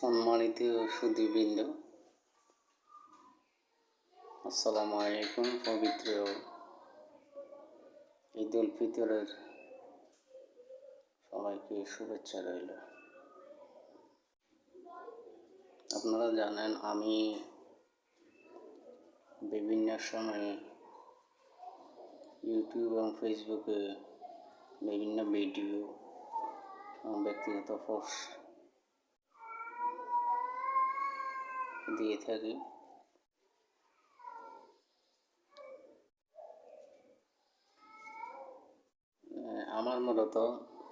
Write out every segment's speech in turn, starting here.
সম্মানিত সুদীবৃন্দ, আসসালামু আলাইকুম, পবিত্র ঈদ উল ফিতরের সবাইকে শুভেচ্ছা রইল। আপনারা জানেন, আমি বিভিন্ন সময়ে ইউটিউব এবং ফেসবুকে বিভিন্ন ভিডিও এবং ব্যক্তিগত পোস্ট দিয়ে থাকি। আমার মূলত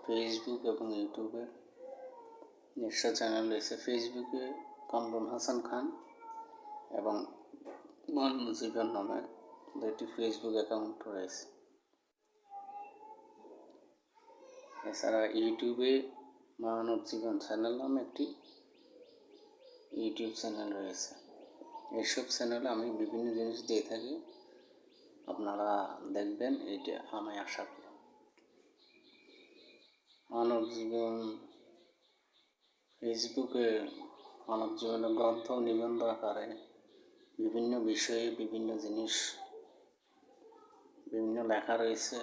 ফেসবুক এবং ইউটিউবে নিজস্ব চ্যানেল রয়েছে। ফেসবুকে কামরুল হাসান খান এবং মন জীবন নামে দুটি ফেসবুক অ্যাকাউন্ট রয়েছে। এছাড়া ইউটিউবে মানব জীবন চ্যানেল নামে একটি ইউটিউব চ্যানেল রয়েছে। এইসব চ্যানেলে আমি বিভিন্ন জিনিস দিয়ে থাকি। আপনারা দেখবেন এটা আমি আশা করি। মানব জীবন ফেসবুকে মানব জীবনের গ্রন্থ নিবন্ধ আকারে বিভিন্ন বিষয়ে বিভিন্ন জিনিস, বিভিন্ন লেখা রয়েছে।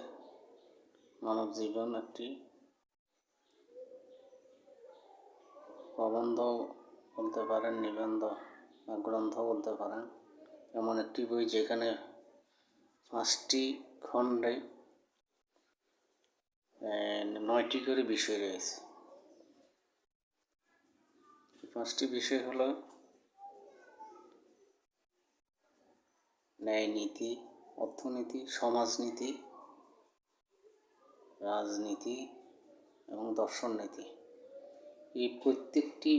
মানব জীবন একটি প্রবন্ধ বলতে পারেন, নিবন্ধ বা গ্রন্থ বলতে পারেন, এমন একটি বই যেখানে পাঁচটি খণ্ডে নয়টি করে বিষয় রয়েছে। পাঁচটি বিষয় হলো ন্যায় নীতি, অর্থনীতি, সমাজনীতি, রাজনীতি এবং দর্শন নীতি এই প্রত্যেকটি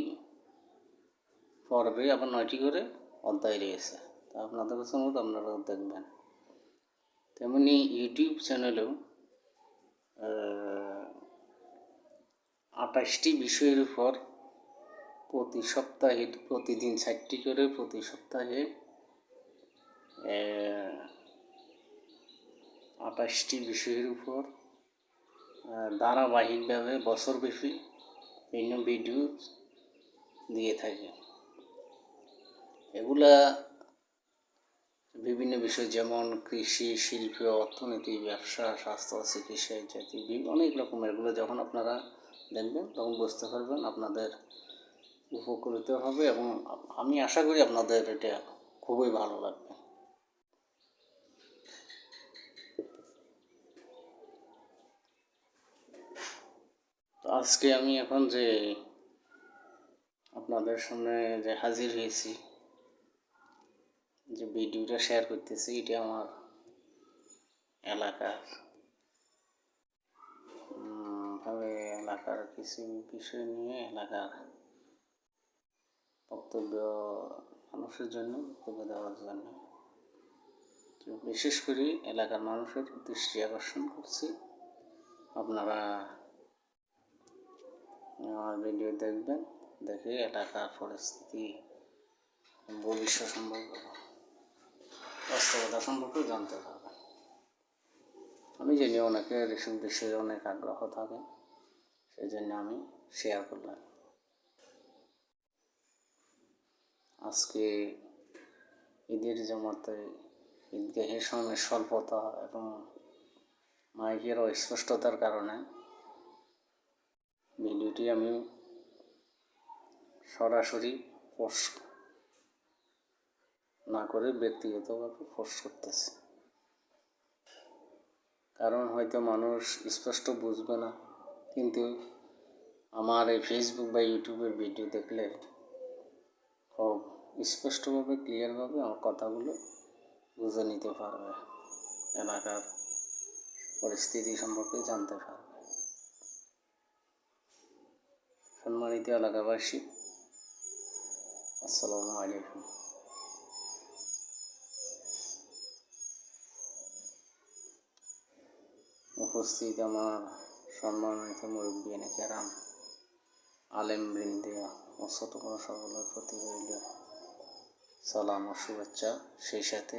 পর্বে আবার নয়টি করে অধ্যায় রয়েছে। তা আপনাদের কাছে অনুরোধ আপনারাও দেখবেন। তেমনি ইউটিউব চ্যানেলেও আঠাশটি বিষয়ের উপর প্রতি সপ্তাহে, প্রতিদিন চারটি করে প্রতি সপ্তাহে আঠাশটি বিষয়ের উপর ধারাবাহিকভাবে বছরব্যাপী বিভিন্ন ভিডিও দিয়ে থাকে। এগুলা বিভিন্ন বিষয় যেমন কৃষি, শিল্প, অর্থনীতি, ব্যবসা, স্বাস্থ্য, চিকিৎসা ইত্যাদি অনেক রকমের। এগুলো যখন আপনারা দেখবেন, তখন বুঝতে পারবেন আপনাদের উপকৃত হবে এবং আমি আশা করি আপনাদের এটা খুবই ভালো লাগবে। আজকে আমি এখন যে আপনাদের সামনে যে হাজির হয়েছি যে ভিডিওটা শেয়ার করতেছি, এটা আমার এলাকার। ভাবে এলাকার কিছু বিষয় নিয়ে এলাকার বক্তব্য মানুষের জন্য, বক্তব্য দেওয়ার জন্য। বিশেষ করে এলাকার মানুষের দৃষ্টি আকর্ষণ করছি। আপনারা আমার ভিডিও দেখবেন, দেখে এলাকার পরিস্থিতি, ভবিষ্যৎ সম্পর্কে। বাস্তবতা সম্পর্কে জানতে পারবেন আমি জানি অনেকে এসব বিষয়ে অনেক আগ্রহ থাকে সেই জন্য আমি শেয়ার করলাম। আজকে ঈদের জমাতে ঈদগাহের সময় স্বল্পতা এবং মাইকের অস্পষ্টতার কারণে ভিডিওটি আমি সরাসরি পোস্ট না করে ব্যক্তিগতভাবে পোস্ট করতেছে। কারণ হয়তো মানুষ স্পষ্ট বুঝবে না, কিন্তু আমার এই ফেসবুক বা ইউটিউবের ভিডিও দেখলে খুব স্পষ্টভাবে ক্লিয়ারভাবে আমার কথাগুলো বুঝে নিতে পারবে, এলাকার পরিস্থিতি সম্পর্কে জানতে পারবে। সম্মানিত এলাকাবাসী, আসসালামু আলাইকুম। উপস্থিত আমার সম্মানিত মুরব্বী কেরাম আলেম বৃন্দিয়া ও বড় সকলের প্রতি রইল। সালাম ও শুভেচ্ছা। সেই সাথে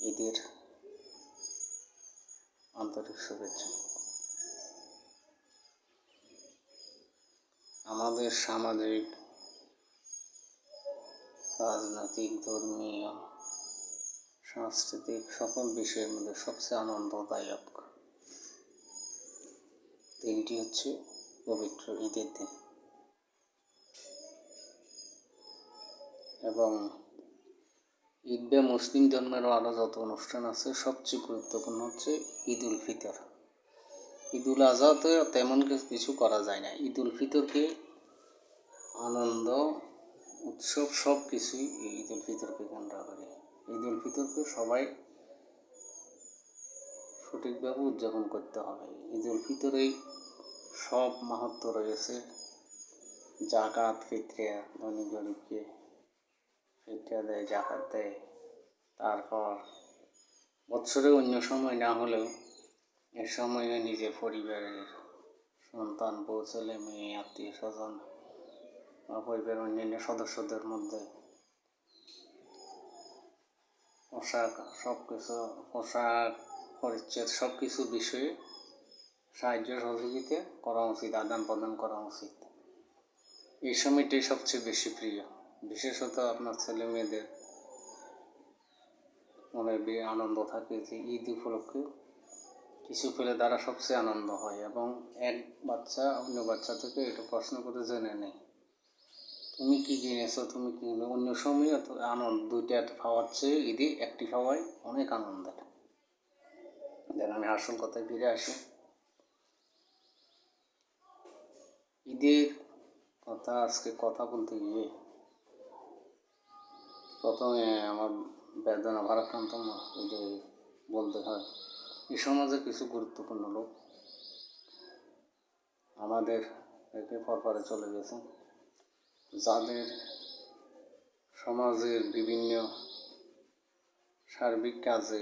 ঈদের আন্তরিক শুভেচ্ছা। আমাদের সামাজিক, রাজনৈতিক, ধর্মীয় সাংস্কৃতিক সকল বিষয়ের মধ্যে সবচেয়ে আনন্দদায়ক দিনটি হচ্ছে পবিত্র ঈদের দিন। এবং ঈদ বা মুসলিম ধর্মেরও আরও যত অনুষ্ঠান আছে, সবচেয়ে গুরুত্বপূর্ণ হচ্ছে ঈদ উল ফিতর। ঈদ উল আজহাতে তেমন কিছু- করা যায় না। ঈদ উল ফিতরকে আনন্দ, উৎসব সব কিছুই ঈদ উল ফিতরকে কেন্দ্র করে। ঈদ উল ফিতরকে সবাই সঠিকভাবে উদযাপন করতে হবে। ঈদ উল ফিতরেই সব মাহাত্ম রয়েছে। জাকাত ফিতরিয়া, ধনী গরিবকে ফিতরিয়া দেয় জাকাত দেয়। তারপর বৎসরে অন্য সময় না হলেও এ সময়ে নিজের পরিবারের সন্তান, বউ, ছেলে, মেয়ে আত্মীয় স্বজন বা পরিবারের অন্যান্য সদস্যদের মধ্যে পোশাক সব কিছু পোশাক, পরিচ্ছেদ সব কিছু বিষয়ে সাহায্য সহযোগিতা করা উচিত, আদান প্রদান করা উচিত। এই সময়টাই সবচেয়ে বেশি প্রিয়। বিশেষত আপনার ছেলে মেয়েদের মনে আনন্দ থাকে যে ঈদ উপলক্ষে কিছু পেলে তারা সবচেয়ে আনন্দ হয় এবং এক বাচ্চা অন্য বাচ্চা থেকে এটা প্রশ্ন করে জেনে নেয়। তুমি কি কিনেছো তুমি কি অন্য সময় এত আনন্দ, দুইটা পাওয়ার চেয়ে ঈদে একটি পাওয়াই অনেক আনন্দের। দেন আমি আসল কথায় ফিরে আসি। ঈদের কথা, আজকে কথা বলতে গিয়ে প্রথমে আমার বেদনা ভারাক্রান্ত যে বলতে হয় এই সমাজে কিছু গুরুত্বপূর্ণ লোক আমাদের একে পরপরে চলে গেছে। যাদের সমাজের বিভিন্ন সার্বিক কাজে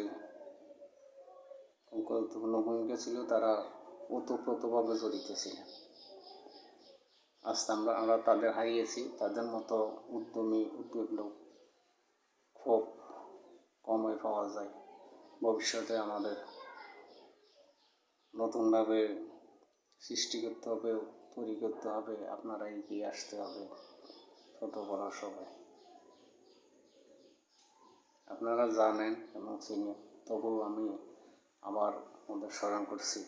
গুরুত্বপূর্ণ ভূমিকা ছিল, তারা ওতপ্রোতভাবে জড়িত ছিলেন আজ আমরা আমরা তাদের হারিয়েছি, তাদের মতো উদ্যমী উদ্যোগ লোক খুব কমই পাওয়া যায়। ভবিষ্যতে আমাদের নতুনভাবে সৃষ্টি করতে হবে, তৈরি করতে হবে, আপনারা এগিয়ে আসতে হবে। ছোট বড় সবাই। আপনারা জানেন এবং চিনেন, তবুও আমি আবার ওদের স্মরণ করছি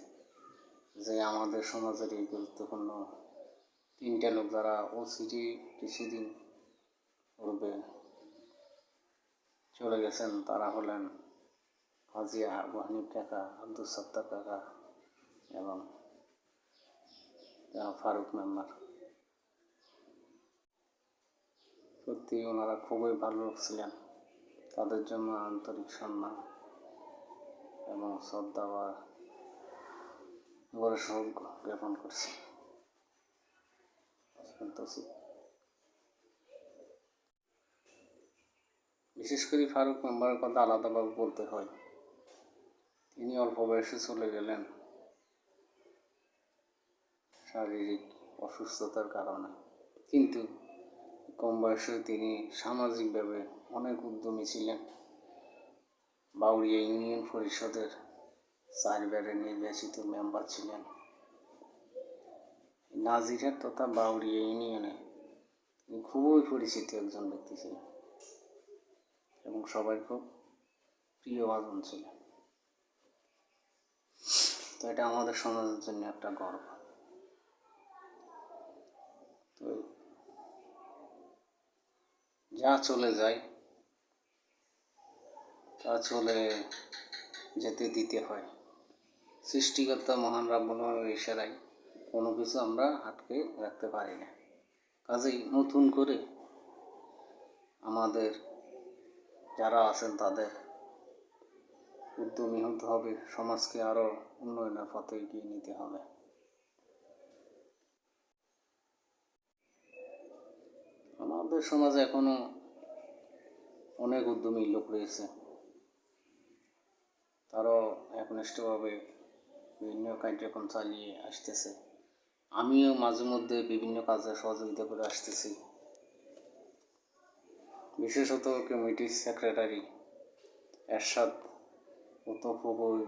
যে আমাদের সমাজের এই গুরুত্বপূর্ণ তিনটে লোক যারা ওসিটি কিছুদিন পূর্বে চলে গেছেন, তারা হলেন হাজি আবু হানিফ কাকা, আব্দুল সত্তার কাকা এবং ফারুক মেম্বার। সত্যি ওনারা খুবই ভালো ছিলেন। তাদের জন্য আন্তরিক সম্মান এবং শ্রদ্ধা বা গৌরব জ্ঞাপন করছি। বিশেষ করে ফারুক মেম্বারের কথা আলাদাভাবে বলতে হয়। তিনি অল্প বয়সে চলে গেলেন শারীরিক অসুস্থতার কারণে। কিন্তু কম বয়সে তিনি সামাজিকভাবে অনেক উদ্যমী ছিলেন। বাউরিয়া ইউনিয়ন পরিষদের চারবারে নির্বাচিত মেম্বার ছিলেন। নাজিরার তথা বাউরিয়া ইউনিয়নে তিনি খুবই পরিচিত একজন ব্যক্তি ছিলেন এবং সবাই খুব প্রিয় ভাজন ছিলেন। তো এটা আমাদের সমাজের জন্য একটা গর্ব। তো যা চলে যায়, তা চলে যেতে দিতে হয়। সৃষ্টিকর্তা মহান রাব্বুল ইশারায় কোনো কিছু আমরা আটকে রাখতে পারি না। কাজেই নতুন করে আমাদের যারা আছেন তাদের উদ্যমী হতে হবে, সমাজকে আরও উন্নয়নের পথে এগিয়ে নিতে হবে। আমাদের সমাজে এখনও অনেক উদ্যমী লোক রয়েছে। তারাও একনিষ্ঠভাবে বিভিন্ন কার্যক্রম চালিয়ে আসতেছে। আমিও মাঝে মধ্যে বিভিন্ন কাজে সহযোগিতা করে আসতেছি। বিশেষত কমিটির সেক্রেটারি এরশাদ খুবই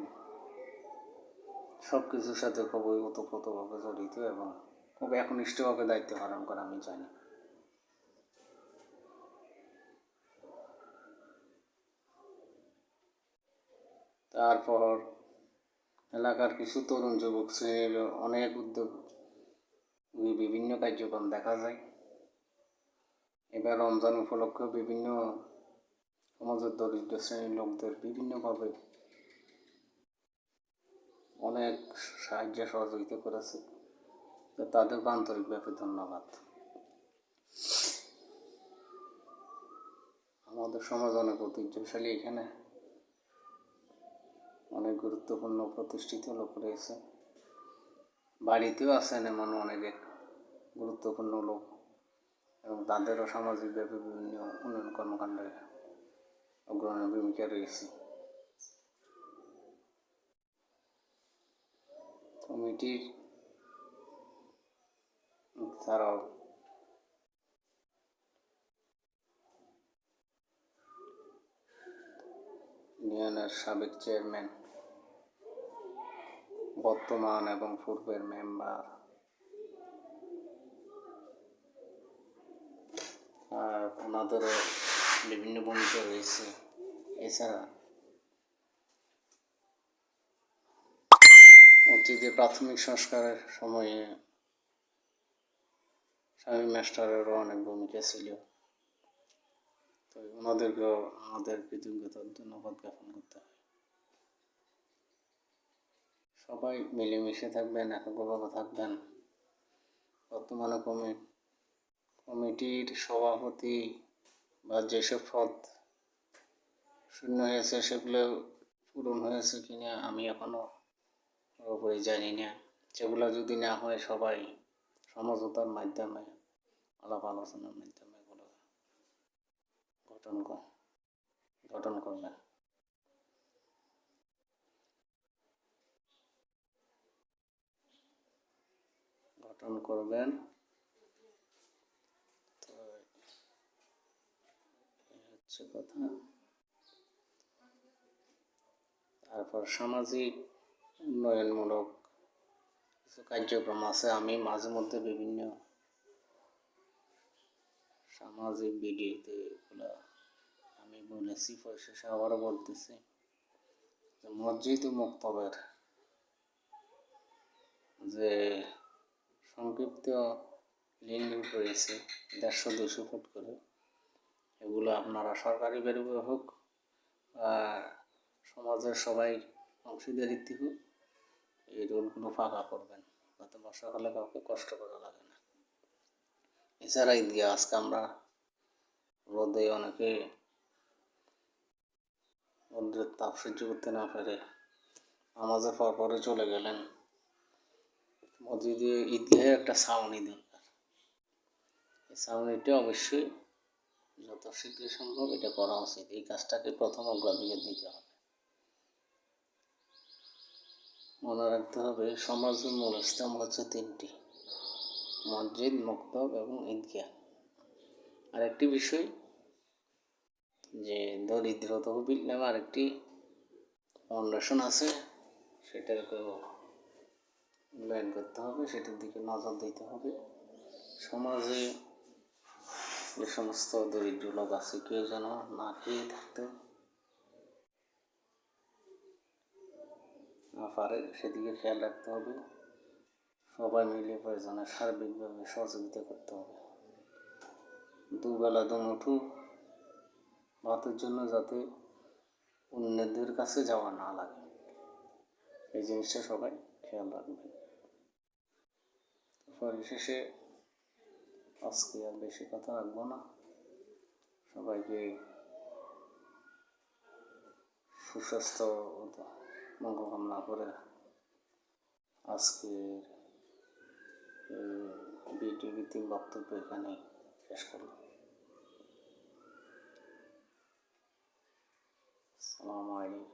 সব কিছুর সাথে খুবই ওতপ্রোতভাবে জড়িত এবং খুব একনিষ্ঠভাবে দায়িত্ব পালন করা, আমি জানি। তারপর এলাকার কিছু তরুণ যুবক শ্রেণির অনেক উদ্যোগ বিভিন্ন কার্যক্রম দেখা যায়। এবার রমজান উপলক্ষে বিভিন্ন সমাজের দরিদ্র শ্রেণির লোকদের বিভিন্নভাবে অনেক সাহায্য সহযোগিতা করেছে। তো তাদেরকে আন্তরিকভাবে ধন্যবাদ। আমাদের সমাজ অনেক ঐতিহ্যশালী এখানে। অনেক গুরুত্বপূর্ণ প্রতিষ্ঠিত লোক রয়েছে। বাড়িতেও আছেন এমন অনেক, গুরুত্বপূর্ণ লোক এবং তাদেরও সামাজিকভাবে বিভিন্ন উন্নয়ন কর্মকাণ্ডে অগ্রণী ভূমিকা রয়েছে। কমিটির ছাড়াও ইউনিয়নের সাবেক চেয়ারম্যান, বর্তমান এবং পূর্বের মেম্বার। আর ওনাদেরও বিভিন্ন ভূমিকা রয়েছে। এছাড়া মসজিদের প্রাথমিক সংস্কারের সময়ে স্বামী মাস্টারেরও অনেক ভূমিকা ছিল। তো ওনাদেরকেও আমাদের কৃতজ্ঞতার ধন্যবাদ জ্ঞাপন করতে হয়। সবাই মিলেমিশে থাকবেন এককভাবে থাকবেন। বর্তমানে কমি, কমিটির সভাপতি বা যেসব পদ শূন্য হয়েছে, সেগুলো পূরণ হয়েছে কিনা আমি এখনও পুরোপুরি জানি না। সেগুলো যদি না হয়, সবাই সমঝোতার মাধ্যমে আলাপ আলোচনার মাধ্যমে এগুলো গঠন কর- গঠন করবেন। গঠন করবেন হচ্ছে কথা। তারপর সামাজিক উন্নয়নমূলক কিছু কার্যক্রম আছে। আমি মাঝে মধ্যে বিভিন্ন সামাজিক ভিডিওতে এগুলো বলেছি পরিশেষে আবারও বলতেছি যে মসজিদ মুক্তবের যে, সংক্ষিপ্ত লিঙ্ক রয়েছে দেড়শো দুশো ফুট করে। এগুলো আপনারা সরকারি বেরোবে হোক বা সমাজের সবাই অংশীদারিত্ব হোক, এই রোডগুলো ফাঁকা করবেন। যাতে বর্ষাকালে কাউকে কষ্ট করা লাগে না। এছাড়া ঈদগাহ আজকে আমরা রোদে অনেকে রোদ্রের তাপ সহ্য করতে না পেরে আমাদের পর পরে চলে গেলেন। মসজিদে ঈদগাহে একটা ছাউনি দরকার। এই অবশ্যই যত শীঘ্র সম্ভব এটা করা উচিত। এই কাজটাকে প্রথম অগ্রাধিকার দিতে হবে। মনে রাখতে হবে, সমাজের মূল স্তম্ভ হচ্ছে তিনটি, মসজিদ, মক্তব এবং ঈদগাহ। আরেকটি বিষয় যে দরিদ্র তহবিল নামে আরেকটি ফাউন্ডেশন আছে, সেটাকেও উন্নয়ন করতে হবে, সেটার দিকে নজর দিতে হবে। সমাজে যে সমস্ত দরিদ্র লোক আছে, কেউ যেন না খেয়ে থাকতে না পারে, সেদিকে খেয়াল রাখতে হবে। সবাই মিলে প্রয়োজনে সার্বিকভাবে সহযোগিতা করতে হবে। দুবেলা দুমুঠু ভাতের জন্য যাতে অন্যদের কাছে যাওয়া না লাগে। এই জিনিসটা সবাই খেয়াল রাখবেন। পরিশেষে আজকে আর বেশি কথা রাখব না। সবাইকে সুস্বাস্থ্য ও মঙ্গল কামনা করে আজকের ভিত্তিক বক্তব্য এখানে শেষ করলাম। 往怀里。